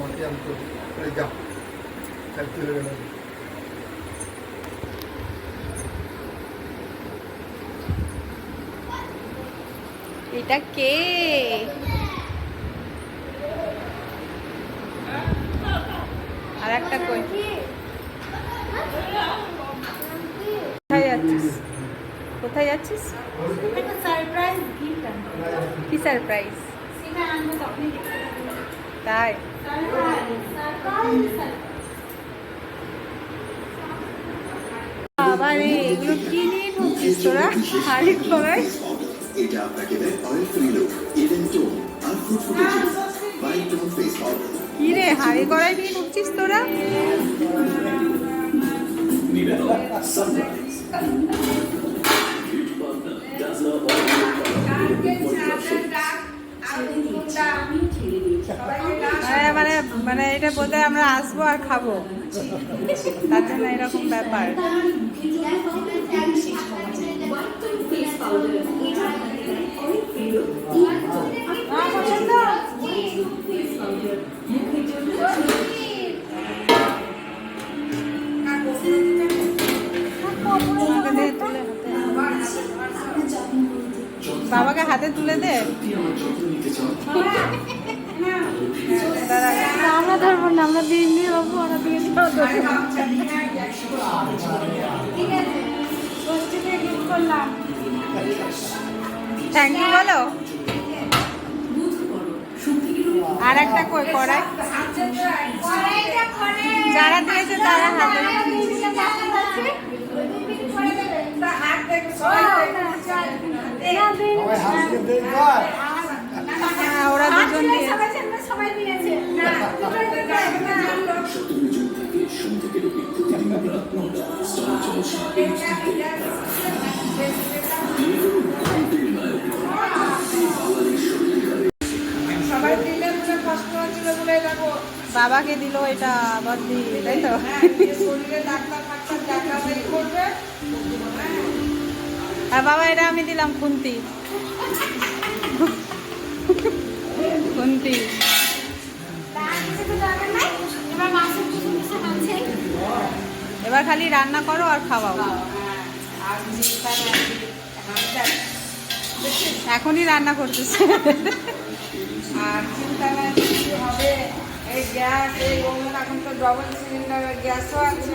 মাকে আমি তো বলে, যাও তাই চলে গেলাম। এটা কে? আর একটা কই? কোথায় যাচ্ছিস? কোথায় যাচ্ছিস? একটা সারপ্রাইজ গিফট আনব। কি সারপ্রাইজ তাই। বাবা রে এগুলো কি নিয়ে ঢুকছিস তোরা? হাড়ি করাই এটা আপনাকে দেয় oil free look even tone R food protection by tone face powder কি রে হাড়ি করাই নিয়ে ঢুকছিস তোরা? সানরাইজ মানে এটা বোধহয় আমরা আসব আর খাব তার জন্য এরকম ব্যাপার। বাবাকে হাতে তুলে দে। আমরা ধরবো না আমরা দিয়ে নিয়ে বাবু আমরা দিয়ে নিয়ে করলাম থ্যাংক ইউ বলো। আর একটা কই কড়াই? যারা দিয়েছে তারা হাতে হ্যাঁ ওরা দুজন বাবাকে দিল এটা আবার দি তাই তো? আর বাবা এটা আমি দিলাম খুন্তি। খালি রান্না করো আর খাওয়াও। এখনই রান্না করতেছে। আর চিন্তা না হবে, এই গ্যাস, এই এখন তো ডবল সিলিন্ডার গ্যাসও আছে।